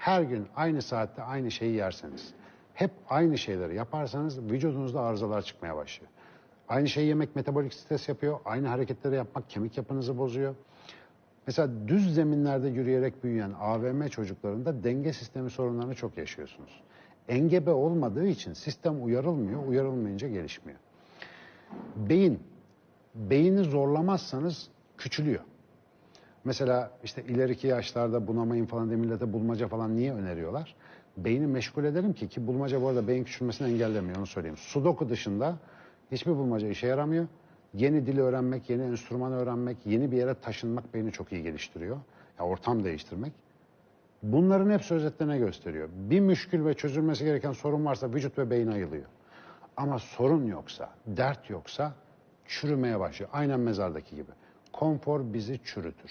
her gün aynı saatte aynı şeyi yerseniz, hep aynı şeyleri yaparsanız vücudunuzda arızalar çıkmaya başlıyor. Aynı şeyi yemek metabolik stres yapıyor, aynı hareketleri yapmak kemik yapınızı bozuyor. Mesela düz zeminlerde yürüyerek büyüyen AVM çocuklarında denge sistemi sorunlarını çok yaşıyorsunuz. Engebe olmadığı için sistem uyarılmıyor, uyarılmayınca gelişmiyor. Beyin, beyni zorlamazsanız küçülüyor. Mesela işte ileriki yaşlarda bunamayın falan diye millete bulmaca falan niye öneriyorlar? Beyni meşgul ederim ki ki bulmaca bu arada beyin küçülmesini engellemiyor onu söyleyeyim. Sudoku dışında hiçbir bulmaca işe yaramıyor. Yeni dil öğrenmek, yeni enstrüman öğrenmek, yeni bir yere taşınmak beyni çok iyi geliştiriyor. Ya ortam değiştirmek. Bunların hepsi özetle ne gösteriyor? Bir müşkül ve çözülmesi gereken sorun varsa vücut ve beyin ayılıyor. Ama sorun yoksa, dert yoksa çürümeye başlıyor. Aynen mezardaki gibi. Konfor bizi çürütür.